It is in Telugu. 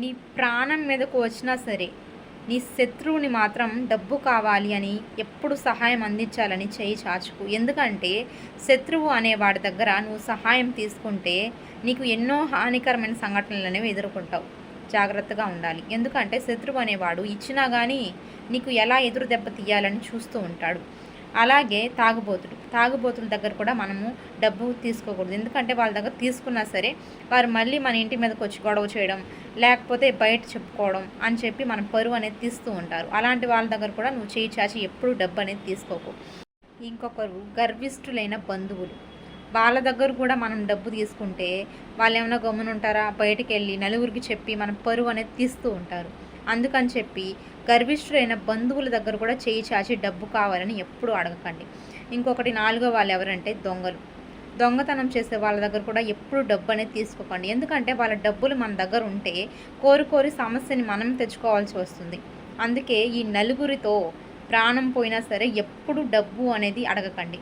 నీ ప్రాణం మీదకు వచ్చినా సరే నీ శత్రువుని మాత్రం డబ్బు కావాలి అని ఎప్పుడు సహాయం అందించాలని చేయి చాచుకు. ఎందుకంటే శత్రువు అనే వాడి దగ్గర నువ్వు సహాయం తీసుకుంటే నీకు ఎన్నో హానికరమైన సంఘటనలు అనేవి ఎదుర్కొంటావు. జాగ్రత్తగా ఉండాలి. ఎందుకంటే శత్రువు అనేవాడు ఇచ్చినా కానీ నీకు ఎలా ఎదురు దెబ్బ తీయాలని చూస్తూ ఉంటాడు. అలాగే తాగుబోతులు. తాగుబోతుల దగ్గర కూడా మనము డబ్బు తీసుకోకూడదు. ఎందుకంటే వాళ్ళ దగ్గర తీసుకున్నా సరే వారు మళ్ళీ మన ఇంటి మీదకి వచ్చి గొడవ చేయడం లేకపోతే బయట చెప్పుకోవడం అని చెప్పి మనం పరువు అనేది తీస్తూ ఉంటారు. అలాంటి వాళ్ళ దగ్గర కూడా నువ్వు చేయి చాచి ఎప్పుడు డబ్బు అనేది తీసుకోకు. ఇంకొకరు గర్విష్ఠులైన బంధువులు. వాళ్ళ దగ్గర కూడా మనం డబ్బు తీసుకుంటే వాళ్ళు ఏమైనా గమ్మున ఉంటారా బయటికి వెళ్ళి నలుగురికి చెప్పి మనం పరువు అనేది తీస్తూ ఉంటారు. అందుకని చెప్పి గర్భిష్ఠులైన బంధువుల దగ్గర కూడా చేయి చాచి డబ్బు కావాలని ఎప్పుడూ అడగకండి. ఇంకొకటి నాలుగో వాళ్ళు ఎవరంటే దొంగలు. దొంగతనం చేసే వాళ్ళ దగ్గర కూడా ఎప్పుడు డబ్బు అనేది తీసుకోకండి. ఎందుకంటే వాళ్ళ డబ్బులు మన దగ్గర ఉంటే కోరుకోరి సమస్యని మనం తెచ్చుకోవాల్సి వస్తుంది. అందుకే ఈ నలుగురితో ప్రాణం పోయినా సరే ఎప్పుడు డబ్బు అనేది అడగకండి.